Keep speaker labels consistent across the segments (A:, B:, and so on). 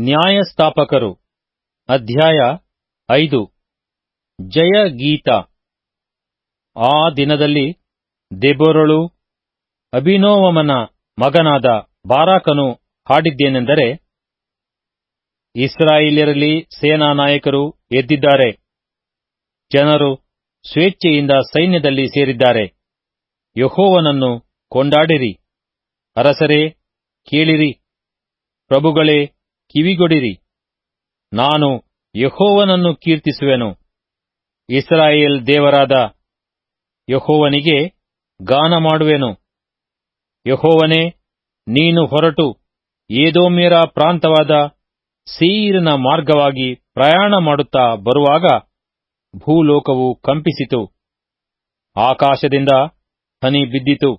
A: ನ್ಯಾಯಸ್ಥಾಪಕರು. ಅಧ್ಯಾಯ ಐದು. ಜಯ ಗೀತ. ಆ ದಿನದಲ್ಲಿ ದೆಬೋರಳು ಅಭಿನೋವಮನ ಮಗನಾದ ಬಾರಾಕನು ಹಾಡಿದ್ದೇನೆಂದರೆ, ಇಸ್ರಾಯೇಲ್ಯರಲ್ಲಿ ಸೇನಾ ನಾಯಕರು ಎದ್ದಿದ್ದಾರೆ. ಜನರು ಸ್ವೇಚ್ಛೆಯಿಂದ ಸೈನ್ಯದಲ್ಲಿ ಸೇರಿದ್ದಾರೆ. ಯಹೋವನನ್ನು ಕೊಂಡಾಡಿರಿ. ಅರಸರೇ, ಕೇಳಿರಿ. ಪ್ರಭುಗಳೇ ಕಿವಿಗೊಡಿರಿ. ನಾನು ಯಹೋವನನ್ನು ಕೀರ್ತಿಸುವೆನು. ಇಸ್ರಾಯೇಲ್ ದೇವರಾದ ಯಹೋವನಿಗೆ ಗಾನ ಮಾಡುವೆನು ಯಹೋವನೇ, ನೀನು ಹೊರಟು ಏದೋಮ್ಯರ ಪ್ರಾಂತವಾದ ಸೀರಿನ ಮಾರ್ಗವಾಗಿ ಪ್ರಯಾಣ ಮಾಡುತ್ತಾ ಬರುವಾಗ ಭೂಲೋಕವು ಕಂಪಿಸಿತು. ಆಕಾಶದಿಂದ ಹನಿ ಬಿದ್ದಿತು.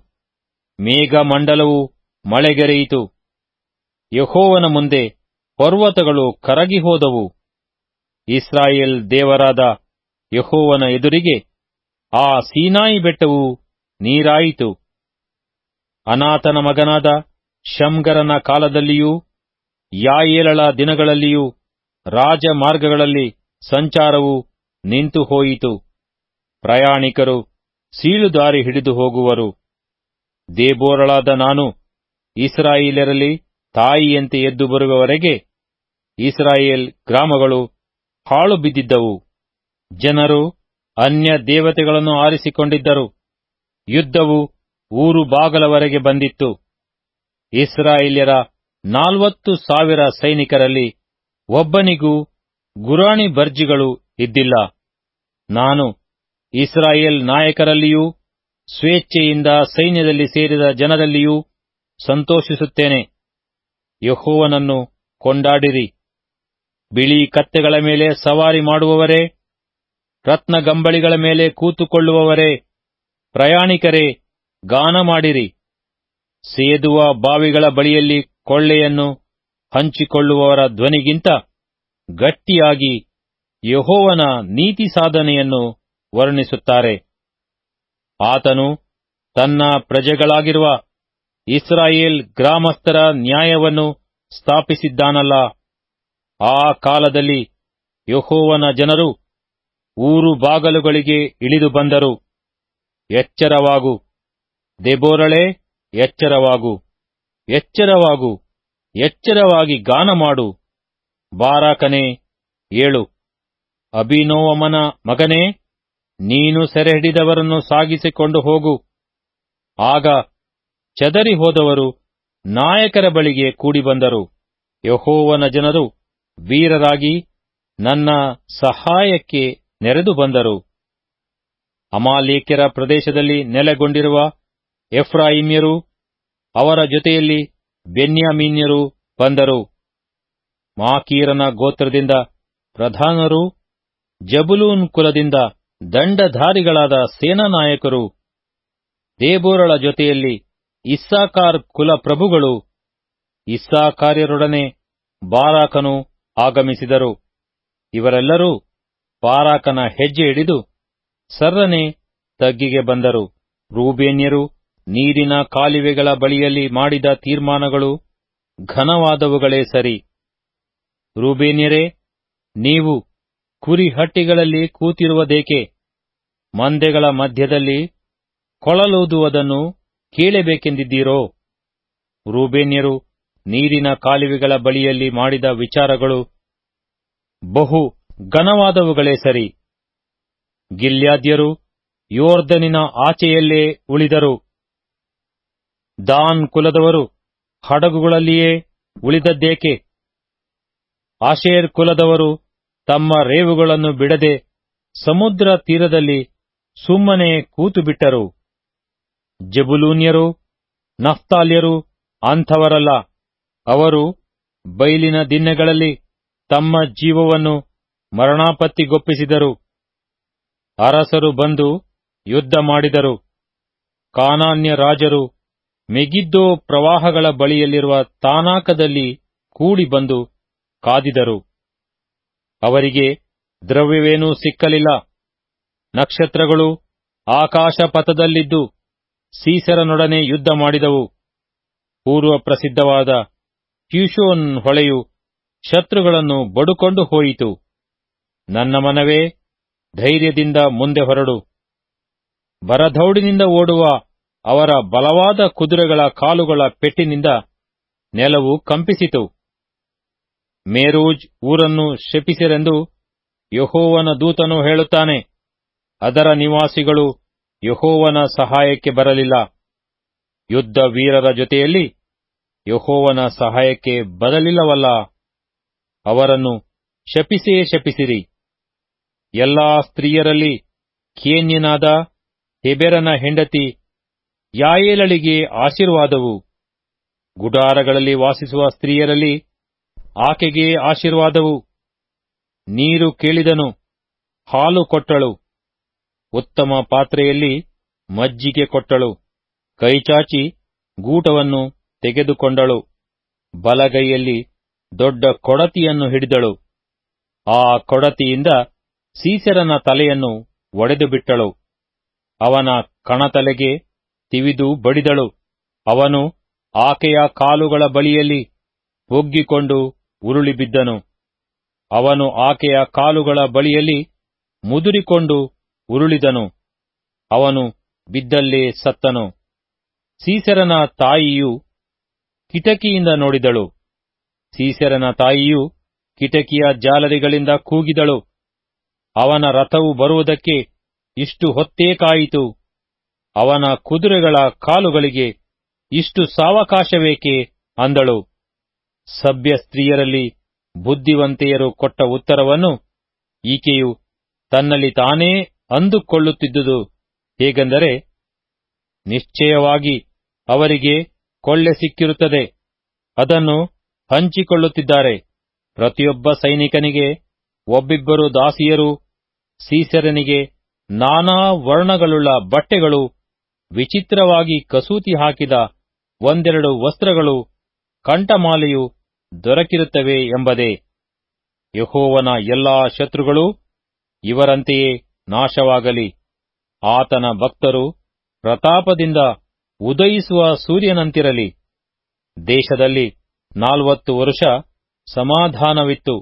A: ಮೇಘಮಂಡಲವು ಮಳೆಗೆರೆಯಿತು. ಯಹೋವನ ಮುಂದೆ ಪರ್ವತಗಳು ಕರಗಿ ಹೋದವು. ಇಸ್ರಾಯೇಲ್ ದೇವರಾದ ಯಹೋವನ ಎದುರಿಗೆ ಆ ಸೀನಾಯಿ ಬೆಟ್ಟವು ನೀರಾಯಿತು. ಅನಾಥನ ಮಗನಾದ ಶಂಗರನ ಕಾಲದಲ್ಲಿಯೂ, ಯಾಯೇಲಳ ದಿನಗಳಲ್ಲಿಯೂ, ರಾಜಮಾರ್ಗಗಳಲ್ಲಿ ಸಂಚಾರವು ನಿಂತು ಹೋಯಿತು. ಪ್ರಯಾಣಿಕರು ಸೀಳುದಾರಿ ಹಿಡಿದು ಹೋಗುವರು. ದೇಬೋರಳಾದ ನಾನು ಇಸ್ರಾಯಿಲರಲ್ಲಿ ತಾಯಿಯಂತೆ ಎದ್ದು ಬರುವವರೆಗೆ ಇಸ್ರಾಯೇಲ್ ಗ್ರಾಮಗಳು ಹಾಳು ಬಿದ್ದಿದ್ದವು. ಜನರು ಅನ್ಯ ದೇವತೆಗಳನ್ನು ಆರಿಸಿಕೊಂಡಿದ್ದರು. ಯುದ್ಧವು ಊರು ಬಾಗಲವರೆಗೆ ಬಂದಿತ್ತು. ಇಸ್ರಾಯೇಲ್ಯರ ನಾಲ್ವತ್ತು ಸಾವಿರ ಸೈನಿಕರಲ್ಲಿ ಒಬ್ಬನಿಗೂ ಗುರಾಣಿ ಬರ್ಜಿಗಳು ಇದ್ದಿಲ್ಲ. ನಾನು ಇಸ್ರಾಯೇಲ್ ನಾಯಕರಲ್ಲಿಯೂ, ಸ್ವೇಚ್ಛೆಯಿಂದ ಸೈನ್ಯದಲ್ಲಿ ಸೇರಿದ ಜನರಲ್ಲಿಯೂ ಸಂತೋಷಿಸುತ್ತೇನೆ. ಯಹೋವನನ್ನು ಕೊಂಡಾಡಿರಿ. ಬಿಳಿ ಕತ್ತೆಗಳ ಮೇಲೆ ಸವಾರಿ ಮಾಡುವವರೇ ರತ್ನಗಂಬಳಿಗಳ ಮೇಲೆ ಕೂತುಕೊಳ್ಳುವವರೇ, ಪ್ರಯಾಣಿಕರೇ, ಗಾನ ಮಾಡಿರಿ. ಸೇದುವ ಬಾವಿಗಳ ಬಳಿಯಲ್ಲಿ ಕೊಳ್ಳೆಯನ್ನು ಹಂಚಿಕೊಳ್ಳುವವರ ಧ್ವನಿಗಿಂತ ಗಟ್ಟಿಯಾಗಿ ಯಹೋವನ ನೀತಿ ಸಾಧನೆಯನ್ನು ವರ್ಣಿಸುತ್ತಾರೆ. ಆತನು ತನ್ನ ಪ್ರಜೆಗಳಾಗಿರುವ ಇಸ್ರಾಯೇಲ್ ಗ್ರಾಮಸ್ಥರ ನ್ಯಾಯವನ್ನು ಸ್ಥಾಪಿಸಿದ್ದಾನಲ್ಲ. ಆ ಕಾಲದಲ್ಲಿ ಯಹೋವನ ಜನರು ಊರು ಬಾಗಲುಗಳಿಗೆ ಇಳಿದು ಬಂದರು. ಎಚ್ಚರವಾಗು. ದೆಬೋರಳೆ, ಎಚ್ಚರವಾಗು. ಎಚ್ಚರವಾಗು. ಎಚ್ಚರವಾಗಿ ಗಾನ ಮಾಡು. ಬಾರಾಕನೆ, ಏಳು. ಅಭಿನೋವಮನ ಮಗನೇ, ನೀನು ಸೆರೆಹಿಡಿದವರನ್ನು ಸಾಗಿಸಿಕೊಂಡು ಹೋಗು. ಆಗ ಚದರಿ ಹೋದವರು ನಾಯಕರ ಬಳಿಗೆ ಕೂಡಿಬಂದರು. ಯಹೋವನ ಜನರು ವೀರರಾಗಿ ನನ್ನ ಸಹಾಯಕ್ಕೆ ನೆರೆದು ಬಂದರು. ಅಮಾಲೇಕ್ಯರ ಪ್ರದೇಶದಲ್ಲಿ ನೆಲೆಗೊಂಡಿರುವ ಎಫ್ರಾಯಿಮ್ಯರು ಅವರ ಜೊತೆಯಲ್ಲಿ ಬೆನ್ಯಾಮೀನ್ಯರು ಬಂದರು. ಮಾಕೀರನ ಗೋತ್ರದಿಂದ ಪ್ರಧಾನರು, ಜಬುಲೂನ್ ಕುಲದಿಂದ ದಂಡಧಾರಿಗಳಾದ ಸೇನಾನಾಯಕರು, ದೇಬೋರಳ ಜೊತೆಯಲ್ಲಿ ಇಸ್ಸಾಕಾರ್ ಕುಲ ಪ್ರಭುಗಳು ಇಸ್ಸಾಕಾರ್ಯರೊಡನೆ ಬಾರಾಕನು ಆಗಮಿಸಿದರು. ಇವರೆಲ್ಲರೂ ಪಾರಾಕನ ಹೆಜ್ಜೆ ಹಿಡಿದು ಸರ್ರನೆ ತಗ್ಗಿಗೆ ಬಂದರು. ರೂಬೇನ್ಯರು ನೀರಿನ ಕಾಲುವೆಗಳ ಬಳಿಯಲ್ಲಿ ಮಾಡಿದ ತೀರ್ಮಾನಗಳು ಘನವಾದವುಗಳೇ ಸರಿ. ರೂಬೇನ್ಯರೇ, ನೀವು ಕುರಿಹಟ್ಟಿಗಳಲ್ಲಿ ಕೂತಿರುವುದೇಕೆ? ಮಂದೆಗಳ ಮಧ್ಯದಲ್ಲಿ ಕೊಳಲೂದುವುದನ್ನು ಕೇಳಬೇಕೆಂದಿದ್ದೀರೋ? ರೂಬೇನ್ಯರು ನೀರಿನ ಕಾಲುವೆಗಳ ಬಳಿಯಲ್ಲಿ ಮಾಡಿದ ವಿಚಾರಗಳು ಬಹು ಘನವಾದವುಗಳೇ ಸರಿ. ಗಿಲ್ಯಾದ್ಯರು ಯೋರ್ಧನಿನ ಆಚೆಯಲ್ಲೇ ಉಳಿದರು. ದಾನ್ ಕುಲದವರು ಹಡಗುಗಳಲ್ಲಿಯೇ ಉಳಿದದ್ದೇಕೆ? ಆಶೇರ್ ಕುಲದವರು ತಮ್ಮ ರೇವುಗಳನ್ನು ಬಿಡದೆ ಸಮುದ್ರ ತೀರದಲ್ಲಿ ಸುಮ್ಮನೆ ಕೂತುಬಿಟ್ಟರು. ಜಬುಲೂನ್ಯರು, ನಫ್ತಾಲ್ಯರು ಅಂಥವರಲ್ಲ. ಅವರು ಬೈಲಿನ ದಿನಗಳಲ್ಲಿ ತಮ್ಮ ಜೀವವನ್ನು ಮರಣಾಪತ್ತಿಗೊಪ್ಪಿಸಿದರು. ಅರಸರು ಬಂದು ಯುದ್ಧ ಮಾಡಿದರು. ಕಾನಾನ್ಯ ರಾಜರು ಮೆಗಿದ್ದೋ ಪ್ರವಾಹಗಳ ಬಳಿಯಲ್ಲಿರುವ ತಾನಾಕದಲ್ಲಿ ಕೂಡಿ ಬಂದು ಕಾದಿದರು. ಅವರಿಗೆ ದ್ರವ್ಯವೇನೂ ಸಿಕ್ಕಲಿಲ್ಲ. ನಕ್ಷತ್ರಗಳು ಆಕಾಶ ಪಥದಲ್ಲಿದ್ದು ಸೀಸರನೊಡನೆ ಯುದ್ಧ ಮಾಡಿದವು. ಪೂರ್ವ ಪ್ರಸಿದ್ಧವಾದ ಕ್ಯೂಶೋನ್ ಹೊಳೆಯು ಶತ್ರುಗಳನ್ನು ಬಡುಕೊಂಡು ಹೋಯಿತು. ನನ್ನ ಮನವೇ, ಧೈರ್ಯದಿಂದ ಮುಂದೆ ಹೊರಡು. ಬರಧೌಡಿನಿಂದ ಓಡುವ ಅವರ ಬಲವಾದ ಕುದುರೆಗಳ ಕಾಲುಗಳ ಪೆಟ್ಟಿನಿಂದ ನೆಲವು ಕಂಪಿಸಿತು. ಮೇರೂಜ್ ಊರನ್ನು ಶಪಿಸಿರೆಂದು ಯಹೋವನ ದೂತನು ಹೇಳುತ್ತಾನೆ. ಅದರ ನಿವಾಸಿಗಳು ಯಹೋವನ ಸಹಾಯಕ್ಕೆ ಬರಲಿಲ್ಲ. ಯುದ್ಧ ವೀರರ ಜೊತೆಯಲ್ಲಿ ಯಹೋವನ ಸಹಾಯಕ್ಕೆ ಬರಲಿಲ್ಲವಲ್ಲ, ಅವರನ್ನು ಶಪಿಸೇ ಶಪಿಸಿರಿ. ಎಲ್ಲಾ ಸ್ತ್ರೀಯರಲ್ಲಿ ಕೇನ್ಯನಾದ ಹೆಬೆರನ ಹೆಂಡತಿ ಯಾಯೇಲಳಿಗೆ ಆಶೀರ್ವಾದವು. ಗುಡಾರಗಳಲ್ಲಿ ವಾಸಿಸುವ ಸ್ತ್ರೀಯರಲ್ಲಿ ಆಕೆಗೆ ಆಶೀರ್ವಾದವು. ನೀರು ಕೇಳಿದನು, ಹಾಲು ಕೊಟ್ಟಳು. ಉತ್ತಮ ಪಾತ್ರೆಯಲ್ಲಿ ಮಜ್ಜಿಗೆ ಕೊಟ್ಟಳು. ಕೈಚಾಚಿ ಗೂಟವನ್ನು ತೆಗೆದುಕೊಂಡಳು. ಬಲಗೈಯಲ್ಲಿ ದೊಡ್ಡ ಕೊಡತಿಯನ್ನು ಹಿಡಿದಳು. ಆ ಕೊಡತಿಯಿಂದ ಸೀಸರನ ತಲೆಯನ್ನು ಒಡೆದು ಬಿಟ್ಟಳು ಅವನ ಕಣತಲೆಗೆ ತಿವಿದು ಬಡಿದಳು. ಅವನು ಆಕೆಯ ಕಾಲುಗಳ ಬಳಿಯಲ್ಲಿ ಒಗ್ಗಿಕೊಂಡು ಉರುಳಿಬಿದ್ದನು. ಅವನು ಆಕೆಯ ಕಾಲುಗಳ ಬಳಿಯಲ್ಲಿ ಮುದುರಿಕೊಂಡು ಉರುಳಿದನು. ಅವನು ಬಿದ್ದಲ್ಲೇ ಸತ್ತನು. ಸೀಸರನ ತಾಯಿಯು ಕಿಟಕಿಯಿಂದ ನೋಡಿದಳು. ಸೀಸೆರನ ತಾಯಿಯು ಕಿಟಕಿಯ ಜಾಲರಿಗಳಿಂದ ಕೂಗಿದಳು. ಅವನ ರಥವು ಬರುವುದಕ್ಕೆ ಇಷ್ಟು ಹೊತ್ತೇ ಕಾಯಿತು. ಅವನ ಕುದುರೆಗಳ ಕಾಲುಗಳಿಗೆ ಇಷ್ಟು ಸಾವಕಾಶವೇಕೆ ಅಂದಳು. ಸಭ್ಯ ಸ್ತ್ರೀಯರಲ್ಲಿ ಬುದ್ಧಿವಂತೆಯರು ಕೊಟ್ಟ ಉತ್ತರವನ್ನು ಈಕೆಯು ತನ್ನಲ್ಲಿ ತಾನೇ ಅಂದುಕೊಳ್ಳುತ್ತಿದ್ದುದು. ಹೇಗೆಂದರೆ, ನಿಶ್ಚಯವಾಗಿ ಅವರಿಗೆ ಕೊಳ್ಳೆ ಸಿಕ್ಕಿರುತ್ತದೆ. ಅದನ್ನು ಹಂಚಿಕೊಳ್ಳುತ್ತಿದ್ದಾರೆ. ಪ್ರತಿಯೊಬ್ಬ ಸೈನಿಕನಿಗೆ, ಒಬ್ಬಿಬ್ಬರು ದಾಸಿಯರು, ಸೀಸರನಿಗೆ ನಾನಾ ವರ್ಣಗಳುಳ್ಳ ಬಟ್ಟೆಗಳು, ವಿಚಿತ್ರವಾಗಿ ಕಸೂತಿ ಹಾಕಿದ ಒಂದೆರಡು ವಸ್ತ್ರಗಳು, ಕಂಠಮಾಲೆಯು ದೊರಕಿರುತ್ತವೆ ಎಂಬುದೇ. ಯಹೋವನ ಎಲ್ಲಾ ಶತ್ರುಗಳು ಇವರಂತೆಯೇ ನಾಶವಾಗಲಿ. ಆತನ ಭಕ್ತರು ಪ್ರತಾಪದಿಂದ ಉದಯಿಸುವ ಸೂರ್ಯನಂತಿರಲಿ. ದೇಶದಲ್ಲಿ ನಾಲ್ವತ್ತು ವರ್ಷ ಸಮಾಧಾನವಿತ್ತು.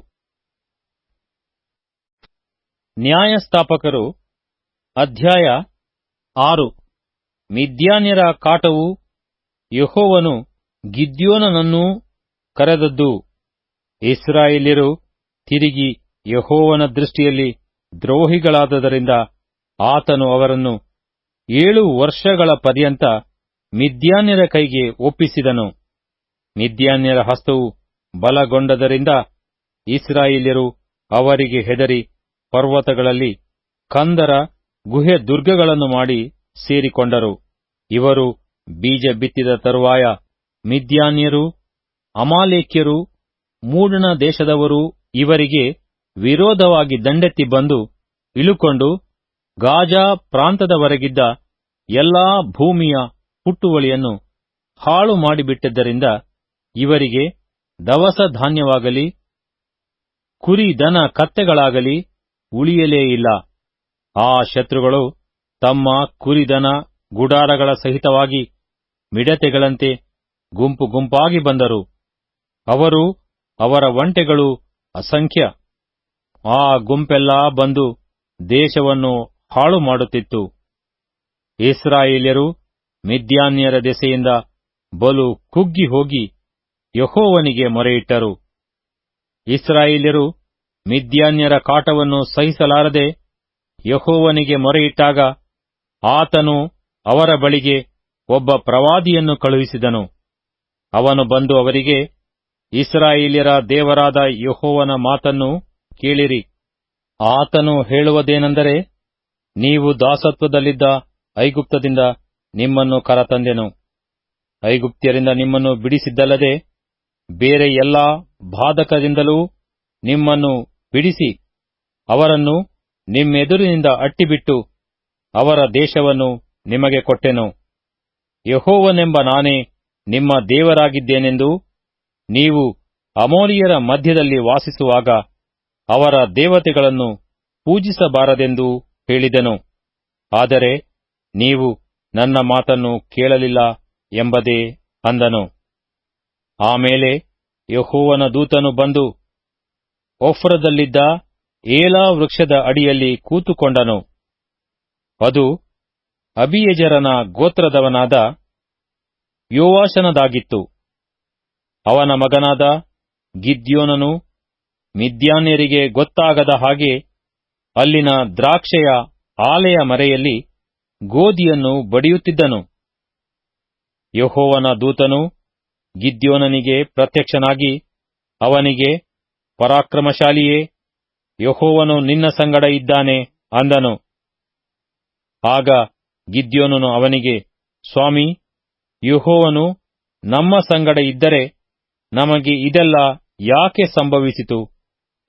A: ನ್ಯಾಯಸ್ಥಾಪಕರು, ಅಧ್ಯಾಯ ಆರು. ಮಿದ್ಯಾನ್ಯರ ಕಾಟವು ಯಹೋವನು ಗಿದ್ಯೋನನನ್ನೂ ಕರೆದದ್ದು. ಇಸ್ರಾಯೇಲ್ಯರು ತಿರುಗಿ ಯಹೋವನ ದೃಷ್ಟಿಯಲ್ಲಿ ದ್ರೋಹಿಗಳಾದದರಿಂದ ಆತನು ಅವರನ್ನು ಏಳು ವರ್ಷಗಳ ಪರ್ಯಂತ ಮಿದ್ಯಾನ್ಯರ ಕೈಗೆ ಒಪ್ಪಿಸಿದನು. ಮಿದ್ಯಾನ್ಯರ ಹಸ್ತವು ಬಲಗೊಂಡದರಿಂದ ಇಸ್ರಾಯೇಲ್ಯರು ಅವರಿಗೆ ಹೆದರಿ ಪರ್ವತಗಳಲ್ಲಿ ಕಂದರ, ಗುಹೆ ದುರ್ಗಗಳನ್ನು ಮಾಡಿ ಸೇರಿಕೊಂಡರು. ಇವರು ಬೀಜ ಬಿತ್ತಿದ ತರುವಾಯ ಮಿದ್ಯಾನ್ಯರು, ಅಮಾಲೇಕ್ಯರು, ಮೂಡಣ ದೇಶದವರು ಇವರಿಗೆ ವಿರೋಧವಾಗಿ ದಂಡೆತ್ತಿ ಬಂದು ಇಳುಕೊಂಡು ಗಾಜಾ ಪ್ರಾಂತದವರೆಗಿದ್ದ ಎಲ್ಲಾ ಭೂಮಿಯ ಹುಟ್ಟುವಳಿಯನ್ನು ಹಾಳು ಮಾಡಿಬಿಟ್ಟಿದ್ದರಿಂದ ಇವರಿಗೆ ದವಸ ಧಾನ್ಯವಾಗಲಿ, ಕುರಿ ದನ ಕತ್ತೆಗಳಾಗಲಿ ಉಳಿಯಲೇ ಇಲ್ಲ. ಆ ಶತ್ರುಗಳು ತಮ್ಮ ಕುರಿದನ ಗುಡಾರಗಳ ಸಹಿತವಾಗಿ ಮಿಡತೆಗಳಂತೆ ಗುಂಪು ಗುಂಪಾಗಿ ಬಂದರು. ಅವರು ಅವರ ಒಂಟೆಗಳು ಅಸಂಖ್ಯ. ಆ ಗುಂಪೆಲ್ಲಾ ಬಂದು ದೇಶವನ್ನು ಹಾಳು ಮಾಡುತ್ತಿತ್ತು. ಇಸ್ರಾಯೇಲ್ಯರು ಮಿದ್ಯಾನ್ಯರ ದೆಸೆಯಿಂದ ಬಲು ಕುಗ್ಗಿ ಹೋಗಿ ಯಹೋವನಿಗೆ ಮೊರೆಯಿಟ್ಟರು. ಇಸ್ರಾಯೇಲ್ಯರು ಮಿದ್ಯಾನ್ಯರ ಕಾಟವನ್ನು ಸಹಿಸಲಾರದೆ ಯಹೋವನಿಗೆ ಮೊರೆಯಿಟ್ಟಾಗ ಆತನು ಅವರ ಬಳಿಗೆ ಒಬ್ಬ ಪ್ರವಾದಿಯನ್ನು ಕಳುಹಿಸಿದನು. ಅವನು ಬಂದು ಅವರಿಗೆ, ಇಸ್ರಾಯೇಲ್ಯರ ದೇವರಾದ ಯಹೋವನ ಮಾತನ್ನು ಕೇಳಿರಿ. ಆತನು ಹೇಳುವುದೇನೆಂದರೆ, ನೀವು ದಾಸತ್ವದಲ್ಲಿದ್ದ ಐಗುಪ್ತದಿಂದ ನಿಮ್ಮನ್ನು ಕರತಂದೆನು. ಐಗುಪ್ತ್ಯರಿಂದ ನಿಮ್ಮನ್ನು ಬಿಡಿಸಿದ್ದಲ್ಲದೆ ಬೇರೆ ಎಲ್ಲಾ ಬಾಧಕದಿಂದಲೂ ನಿಮ್ಮನ್ನು ಬಿಡಿಸಿ ಅವರನ್ನು ನಿಮ್ಮೆದುರಿನಿಂದ ಅಟ್ಟಿಬಿಟ್ಟು ಅವರ ದೇಶವನ್ನು ನಿಮಗೆ ಕೊಟ್ಟೆನು. ಯಹೋವನೆಂಬ ನಾನೇ ನಿಮ್ಮ ದೇವರಾಗಿದ್ದೇನೆಂದು ನೀವು ಅಮೋರಿಯರ ಮಧ್ಯದಲ್ಲಿ ವಾಸಿಸುವಾಗ ಅವರ ದೇವತೆಗಳನ್ನು ಪೂಜಿಸಬಾರದೆಂದು ಹೇಳಿದೆನು. ಆದರೆ ನೀವು ನನ್ನ ಮಾತನ್ನು ಕೇಳಲಿಲ್ಲ ಎಂಬದೇ ಅಂದನು. ಆಮೇಲೆ ಯಹೋವನ ದೂತನು ಬಂದು ಒಫ್ರದಲ್ಲಿದ್ದ ಏಲಾ ವೃಕ್ಷದ ಅಡಿಯಲ್ಲಿ ಕೂತುಕೊಂಡನು. ಅದು ಅಬಿಯಜರನ ಗೋತ್ರದವನಾದ ಯೋವಾಶನದಾಗಿತ್ತು ಅವನ ಮಗನಾದ ಗಿದ್ಯೋನನು ಮಿದ್ಯಾನ್ಯರಿಗೆ ಗೊತ್ತಾಗದ ಹಾಗೆ ಅಲ್ಲಿನ ದ್ರಾಕ್ಷೆಯ ಆಲೆಯ ಮರೆಯಲ್ಲಿ ಗೋಧಿಯನ್ನು ಬಡಿಯುತ್ತಿದ್ದನು. ಯಹೋವನ ದೂತನು ಗಿದ್ಯೋನನಿಗೆ ಪ್ರತ್ಯಕ್ಷನಾಗಿ, ಅವನಿಗೆ, ಪರಾಕ್ರಮಶಾಲಿಯೇ, ಯಹೋವನು ನಿನ್ನ ಸಂಗಡ ಇದ್ದಾನೆ ಅಂದನು. ಆಗ ಗಿದ್ಯೋನನು ಅವನಿಗೆ, ಸ್ವಾಮಿ, ಯಹೋವನು ನಮ್ಮ ಸಂಗಡ ಇದ್ದರೆ ನಮಗೆ ಇದೆಲ್ಲ ಯಾಕೆ ಸಂಭವಿಸಿತು?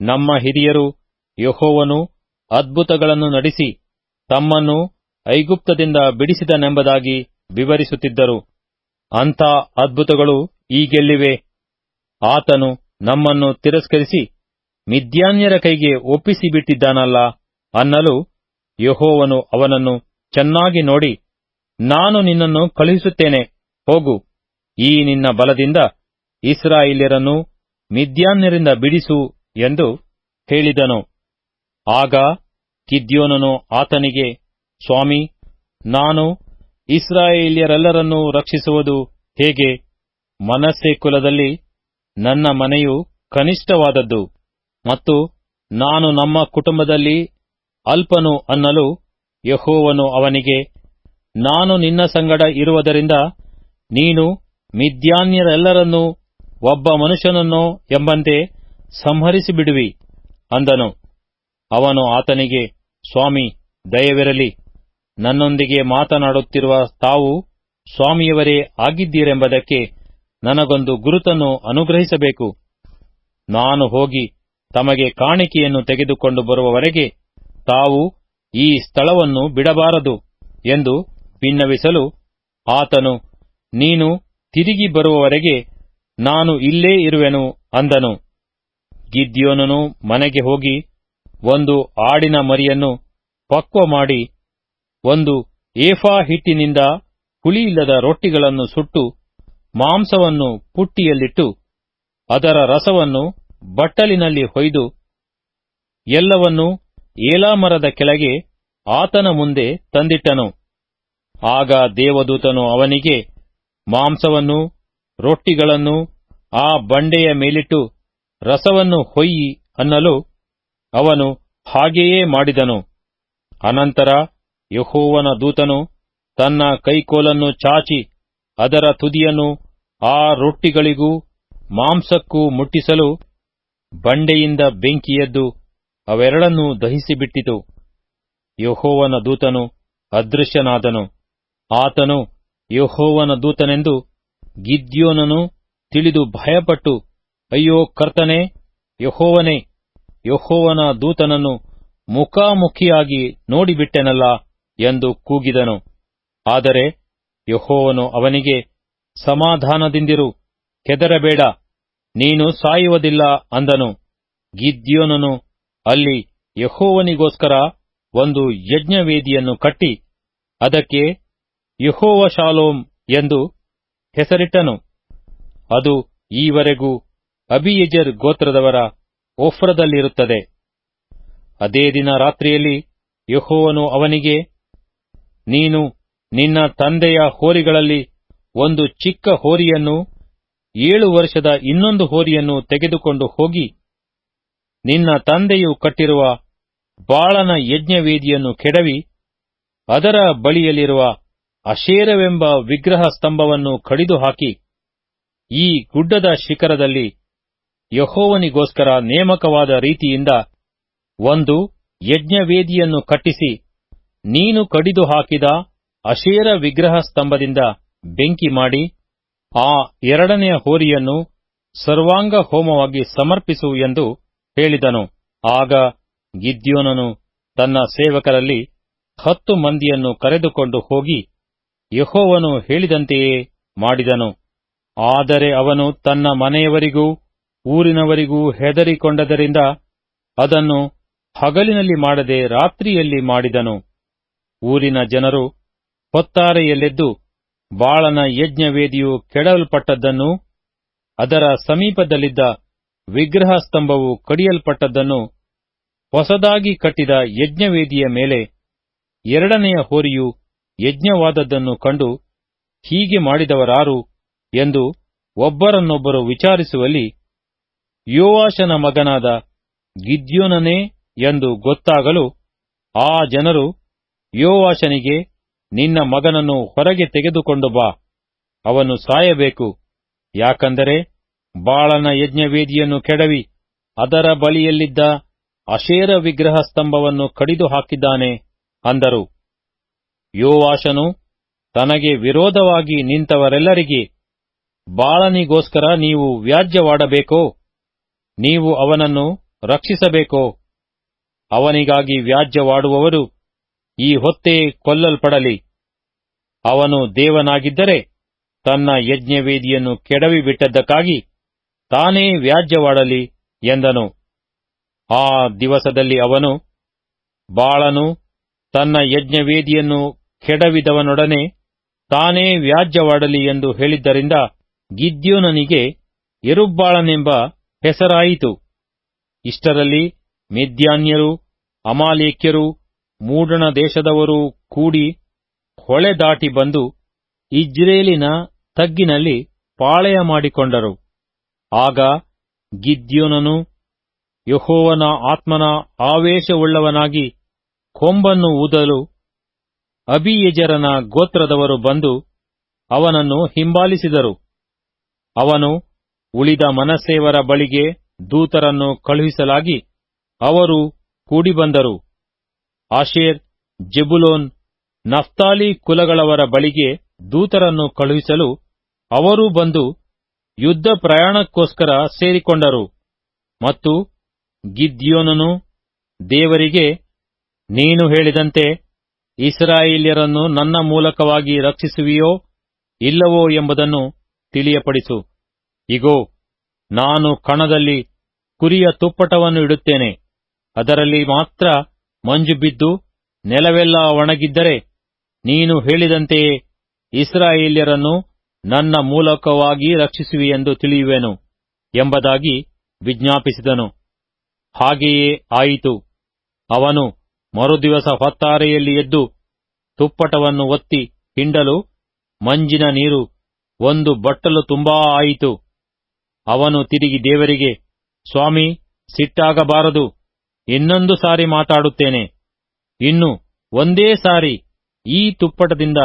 A: ನಮ್ಮ ಹಿರಿಯರು ಯಹೋವನು ಅದ್ಭುತಗಳನ್ನು ನಡೆಸಿ ತಮ್ಮನ್ನು ಐಗುಪ್ತದಿಂದ ಬಿಡಿಸಿದನೆಂಬುದಾಗಿ ವಿವರಿಸುತ್ತಿದ್ದರು. ಅಂಥ ಅದ್ಭುತಗಳು ಈಗೆಲ್ಲಿವೆ? ಆತನು ನಮ್ಮನ್ನು ತಿರಸ್ಕರಿಸಿ ಮಿದ್ಯಾನ್ಯರ ಕೈಗೆ ಒಪ್ಪಿಸಿಬಿಟ್ಟಿದ್ದಾನಲ್ಲ ಅನ್ನಲು ಯಹೋವನು ಅವನನ್ನು ಚೆನ್ನಾಗಿ ನೋಡಿ, ನಾನು ನಿನ್ನನ್ನು ಕಳುಹಿಸುತ್ತೇನೆ, ಹೋಗು. ಈ ನಿನ್ನ ಬಲದಿಂದ ಇಸ್ರಾಯಿಲ್ಯರನ್ನು ಮಿದ್ಯಾನ್ಯರಿಂದ ಬಿಡಿಸು ಎಂದು ಹೇಳಿದನು. ಆಗ ಕಿದ್ಯೋನನು ಆತನಿಗೆ ಸ್ವಾಮಿ, ನಾನು ಇಸ್ರಾಯೇಲಿಯರೆಲ್ಲರನ್ನೂ ರಕ್ಷಿಸುವುದು ಹೇಗೆ? ಮನಸ್ಸೆ ಕುಲದಲ್ಲಿ ನನ್ನ ಮನೆಯು ಕನಿಷ್ಠವಾದದ್ದು ಮತ್ತು ನಾನು ನಮ್ಮ ಕುಟುಂಬದಲ್ಲಿ ಅಲ್ಪನು ಅನ್ನಲು ಯಹೋವನು ಅವನಿಗೆ, ನಾನು ನಿನ್ನ ಸಂಗಡ ಇರುವುದರಿಂದ ನೀನು ಮಿದ್ಯಾನ್ಯರೆಲ್ಲರನ್ನೂ ಒಬ್ಬ ಮನುಷ್ಯನನ್ನೋ ಎಂಬಂತೆ ಸಂಹರಿಸಿಬಿಡುವಿ ಅಂದನು. ಅವನು ಆತನಿಗೆ, ಸ್ವಾಮಿ, ದಯವಿರಲಿ. ನನ್ನೊಂದಿಗೆ ಮಾತನಾಡುತ್ತಿರುವ ತಾವು ಸ್ವಾಮಿಯವರೇ ಆಗಿದ್ದೀರೆಂಬುದಕ್ಕೆ ನನಗೊಂದು ಗುರುತನ್ನು ಅನುಗ್ರಹಿಸಬೇಕು. ನಾನು ಹೋಗಿ ತಮಗೆ ಕಾಣಿಕೆಯನ್ನು ತೆಗೆದುಕೊಂಡು ಬರುವವರೆಗೆ ತಾವು ಈ ಸ್ಥಳವನ್ನು ಬಿಡಬಾರದು ಎಂದು ಭಿನ್ನವಿಸಲು ಆತನು, ನೀನು ತಿರುಗಿ ಬರುವವರೆಗೆ ನಾನು ಇಲ್ಲೇ ಇರುವೆನು ಅಂದನು. ಗಿದ್ಯೋನನು ಮನೆಗೆ ಹೋಗಿ ಒಂದು ಆಡಿನ ಮರಿಯನ್ನು ಪಕ್ವ ಮಾಡಿ ಒಂದು ಏಫಾ ಹಿಟ್ಟಿನಿಂದ ಹುಳಿಯಿಲ್ಲದ ರೊಟ್ಟಿಗಳನ್ನು ಸುಟ್ಟು ಮಾಂಸವನ್ನು ಪುಟ್ಟಿಯಲ್ಲಿಟ್ಟು ಅದರ ರಸವನ್ನು ಬಟ್ಟಲಿನಲ್ಲಿ ಹೊಯ್ದು ಎಲ್ಲವನ್ನೂ ಏಲಾಮರದ ಕೆಳಗೆ ಆತನ ಮುಂದೆ ತಂದಿಟ್ಟನು. ಆಗ ದೇವದೂತನು ಅವನಿಗೆ ಮಾಂಸವನ್ನು ರೊಟ್ಟಿಗಳನ್ನು ಆ ಬಂಡೆಯ ಮೇಲಿಟ್ಟು ರಸವನ್ನು ಹೊಯ್ಯಿ ಅನ್ನಲು ಅವನು ಹಾಗೆಯೇ ಮಾಡಿದನು. ಅನಂತರ ಯಹೋವನ ದೂತನು ತನ್ನ ಕೈಕೋಲನ್ನು ಚಾಚಿ ಅದರ ತುದಿಯನ್ನು ಆ ರೊಟ್ಟಿಗಳಿಗೂ ಮಾಂಸಕ್ಕೂ ಮುಟ್ಟಿಸಲು ಬಂಡೆಯಿಂದ ಬೆಂಕಿಯದ್ದು ಅವೆರಡನ್ನೂ ದಹಿಸಿಬಿಟ್ಟಿತು. ಯಹೋವನ ದೂತನು ಅದೃಶ್ಯನಾದನು. ಆತನು ಯಹೋವನ ದೂತನೆಂದು ಗಿದ್ಯೋನನು ತಿಳಿದು ಭಯಪಟ್ಟು, ಅಯ್ಯೋ ಕರ್ತನೆ, ಯಹೋವನೇ, ಯಹೋವನ ದೂತನನ್ನು ಮುಖಾಮುಖಿಯಾಗಿ ನೋಡಿಬಿಟ್ಟೆನಲ್ಲ ಎಂದು ಕೂಗಿದನು. ಆದರೆ ಯಹೋವನು ಅವನಿಗೆ, ಸಮಾಧಾನದಿಂದಿರು, ಕೆದರಬೇಡ, ನೀನು ಸಾಯುವುದಿಲ್ಲ ಅಂದನು. ಗಿದ್ಯೋನನು ಅಲ್ಲಿ ಯಹೋವನಿಗೋಸ್ಕರ ಒಂದು ಯಜ್ಞವೇದಿಯನ್ನು ಕಟ್ಟಿ, ಅದಕ್ಕೆ ಯಹೋವ ಶಾಲೋಮ್ ಎಂದು ಹೆಸರಿಟ್ಟನು. ಅದು ಈವರೆಗೂ ಅಬಿಯಜರ್ ಗೋತ್ರದವರ ಒಫ್ರದಲ್ಲಿರುತ್ತದೆ. ಅದೇ ದಿನ ರಾತ್ರಿಯಲ್ಲಿ ಯಹೋವನು ಅವನಿಗೆ ನೀನು ನಿನ್ನ ತಂದೆಯ ಹೋರಿಗಳಲ್ಲಿ ಒಂದು ಚಿಕ್ಕ ಹೋರಿಯನ್ನು, ಏಳು ವರ್ಷದ ಇನ್ನೊಂದು ಹೋರಿಯನ್ನು ತೆಗೆದುಕೊಂಡು ಹೋಗಿ, ನಿನ್ನ ತಂದೆಯು ಕಟ್ಟಿರುವ ಬಾಳನ ಯಜ್ಞವೇದಿಯನ್ನು ಕೆಡವಿ, ಅದರ ಬಳಿಯಲ್ಲಿರುವ ಅಶೇರವೆಂಬ ವಿಗ್ರಹ ಸ್ತಂಭವನ್ನು ಕಡಿದು ಹಾಕಿ ಈ ಗುಡ್ಡದ ಶಿಖರದಲ್ಲಿ ಯಹೋವನಿಗೋಸ್ಕರ ನೇಮಕವಾದ ರೀತಿಯಿಂದ ಒಂದು ಯಜ್ಞವೇದಿಯನ್ನು ಕಟ್ಟಿಸಿ ನೀನು ಕಡಿದು ಹಾಕಿದ ಅಶೇರ ವಿಗ್ರಹ ಸ್ತಂಭದಿಂದ ಬೆಂಕಿ ಮಾಡಿ, ಆ ಎರಡನೆಯ ಹೋರಿಯನ್ನು ಸರ್ವಾಂಗ ಹೋಮವಾಗಿ ಸಮರ್ಪಿಸು ಎಂದು ಹೇಳಿದನು. ಆಗ ಗಿದ್ಯೋನನು ತನ್ನ ಸೇವಕರಲ್ಲಿ ಹತ್ತು ಮಂದಿಯನ್ನು ಕರೆದುಕೊಂಡು ಹೋಗಿ ಯಹೋವನು ಹೇಳಿದಂತೆಯೇ ಮಾಡಿದನು. ಆದರೆ ಅವನು ತನ್ನ ಮನೆಯವರಿಗೂ ಊರಿನವರಿಗೂ ಹೆದರಿಕೊಂಡದರಿಂದ ಅದನ್ನು ಹಗಲಿನಲ್ಲಿ ಮಾಡದೆ ರಾತ್ರಿಯಲ್ಲಿ ಮಾಡಿದನು. ಊರಿನ ಜನರು ಹೊತ್ತಾರೆಯಲ್ಲೆದ್ದು ಬಾಳನ ಯಜ್ಞವೇದಿಯು ಕೆಡವಲ್ಪಟ್ಟದ್ದನ್ನು, ಅದರ ಸಮೀಪದಲ್ಲಿದ್ದ ವಿಗ್ರಹ ಸ್ತಂಭವು ಕಡಿಯಲ್ಪಟ್ಟದ್ದನ್ನು ಹೊಸದಾಗಿ ಕಟ್ಟಿದ ಯಜ್ಞವೇದಿಯ ಮೇಲೆ ಎರಡನೆಯ ಹೋರಿಯು ಯಜ್ಞವಾದದ್ದನ್ನು ಕಂಡು ಹೀಗೆ ಮಾಡಿದವರಾರು ಎಂದು ಒಬ್ಬರನ್ನೊಬ್ಬರು ವಿಚಾರಿಸುವಲ್ಲಿ ಯೋವಾಶನ ಮಗನಾದ ಗಿದ್ಯೋನನೇ ಎಂದು ಗೊತ್ತಾಗಲು ಆ ಜನರು ಯೋವಾಷನಿಗೆ, ನಿನ್ನ ಮಗನನ್ನು ಹೊರಗೆ ತೆಗೆದುಕೊಂಡು ಬಾ, ಅವನು ಸಾಯಬೇಕು. ಯಾಕಂದರೆ, ಬಾಳನ ಯಜ್ಞವೇದಿಯನ್ನು ಕೆಡವಿ, ಅದರ ಬಳಿಯಲ್ಲಿದ್ದ ಅಶೇರ ವಿಗ್ರಹ ಸ್ತಂಭವನ್ನು ಕಡಿದು ಹಾಕಿದ್ದಾನೆ ಅಂದರು. ಯೋವಾಶನು ತನಗೆ ವಿರೋಧವಾಗಿ ನಿಂತವರೆಲ್ಲರಿಗೆ, ಬಾಳನಿಗೋಸ್ಕರ ನೀವು ವ್ಯಾಜ್ಯವಾಡಬೇಕೋ? ನೀವು ಅವನನ್ನು ರಕ್ಷಿಸಬೇಕೋ? ಅವನಿಗಾಗಿ ವ್ಯಾಜ್ಯವಾಡುವವರು ಈ ಹೊತ್ತೇ ಕೊಲ್ಲಲ್ಪಡಲಿ. ಅವನು ದೇವನಾಗಿದ್ದರೆ ತನ್ನ ಯಜ್ಞವೇದಿಯನ್ನು ಕೆಡವಿ ಬಿಟ್ಟದ್ದಕ್ಕಾಗಿ ತಾನೇ ವ್ಯಾಜ್ಯವಾಡಲಿ ಎಂದನು. ಆ ದಿವಸದಲ್ಲಿ ಅವನು ಬಾಳನು ತನ್ನ ಯಜ್ಞವೇದಿಯನ್ನು ಕೆಡವಿದವನೊಡನೆ ತಾನೇ ವ್ಯಾಜ್ಯವಾಡಲಿ ಎಂದು ಹೇಳಿದ್ದರಿಂದ ಗಿದ್ಯೋನನಿಗೆ ಎರುಬ್ಬಾಳನೆಂಬ ಹೆಸರಾಯಿತು. ಇಷ್ಟರಲ್ಲಿ ಮಿದ್ಯಾನ್ಯರು, ಅಮಾಲೇಕ್ಯರು ಮೂಡಣ ದೇಶದವರು ಕೂಡಿ ಹೊಳೆ ದಾಟಿ ಬಂದು ಇಜ್ರೇಲಿನ ತಗ್ಗಿನಲ್ಲಿ ಪಾಳೆಯ ಮಾಡಿಕೊಂಡರು. ಆಗ ಗಿದ್ಯೋನನು ಯಹೋವನ ಆತ್ಮನ ಆವೇಶವುಳ್ಳವನಾಗಿ ಕೊಂಬನ್ನು ಊದಲು ಅಬಿಯೆಜರನ ಗೋತ್ರದವರು ಬಂದು ಅವನನ್ನು ಹಿಂಬಾಲಿಸಿದರು. ಅವನು ಉಳಿದ ಮನಸ್ಸೇವರ ಬಳಿಗೆ ದೂತರನ್ನು ಕಳುಹಿಸಲಾಗಿ ಅವರು ಕೂಡಿಬಂದರು. ಆಶೇರ್, ಜೆಬುಲೋನ್, ನಫ್ತಾಲಿ ಕುಲಗಳವರ ಬಳಿಗೆ ದೂತರನ್ನು ಕಳುಹಿಸಲು ಅವರೂ ಬಂದು ಯುದ್ಧ ಪ್ರಯಾಣಕ್ಕೋಸ್ಕರ ಸೇರಿಕೊಂಡರು. ಮತ್ತು ಗಿದ್ಯೋನನು ದೇವರಿಗೆ, ನೀನು ಹೇಳಿದಂತೆ ಇಸ್ರಾಯೇಲ್ಯರನ್ನು ನನ್ನ ಮೂಲಕವಾಗಿ ರಕ್ಷಿಸುವಿಯೋ ಇಲ್ಲವೋ ಎಂಬುದನ್ನು ತಿಳಿಯಪಡಿಸು. ಇಗೋ, ನಾನು ಕಣದಲ್ಲಿ ಕುರಿಯ ತುಪ್ಪಟವನ್ನು ಇಡುತ್ತೇನೆ. ಅದರಲ್ಲಿ ಮಾತ್ರ ಮಂಜು ಬಿದ್ದು ನೆಲವೆಲ್ಲ ಒಣಗಿದ್ದರೆ ನೀನು ಹೇಳಿದಂತೆಯೇ ಇಸ್ರಾಯೇಲ್ಯರನ್ನು ನನ್ನ ಮೂಲಕವಾಗಿ ರಕ್ಷಿಸುವಿ ಎಂದು ತಿಳಿಯುವೆನು ಎಂಬುದಾಗಿ ವಿಜ್ಞಾಪಿಸಿದನು. ಹಾಗೆಯೇ ಆಯಿತು. ಅವನು ಮರುದಿವಸ ಹೊತ್ತಾರೆಯಲ್ಲಿ ಎದ್ದು ತುಪ್ಪಟವನ್ನು ಒತ್ತಿ ಹಿಂಡಲು ಮಂಜಿನ ನೀರು ಒಂದು ಬಟ್ಟಲು ತುಂಬಾ ಆಯಿತು. ಅವನು ತಿರುಗಿ ದೇವರಿಗೆ, ಸ್ವಾಮಿ, ಸಿಟ್ಟಾಗಬಾರದು. ಇನ್ನೊಂದು ಸಾರಿ ಮಾತಾಡುತ್ತೇನೆ. ಇನ್ನು ಒಂದೇ ಸಾರಿ ಈ ತುಪ್ಪಟದಿಂದ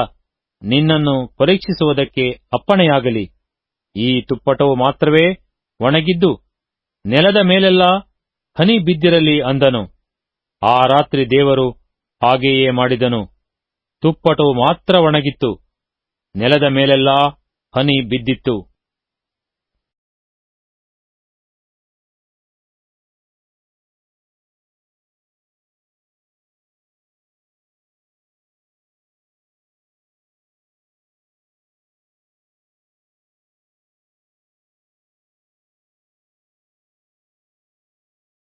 A: ನಿನ್ನನ್ನು ಪರೀಕ್ಷಿಸುವುದಕ್ಕೆ ಅಪ್ಪಣೆಯಾಗಲಿ. ಈ ತುಪ್ಪಟವು ಮಾತ್ರವೇ ಒಣಗಿದ್ದು ನೆಲದ ಮೇಲೆಲ್ಲ ಹನಿ ಬಿದ್ದಿರಲಿ ಅಂದನು. ಆ ರಾತ್ರಿ ದೇವರು ಹಾಗೆಯೇ ಮಾಡಿದನು. ತುಪ್ಪಟವು ಮಾತ್ರ ಒಣಗಿತ್ತು. ನೆಲದ ಮೇಲೆಲ್ಲಾ ಹನಿ ಬಿದ್ದಿತ್ತು.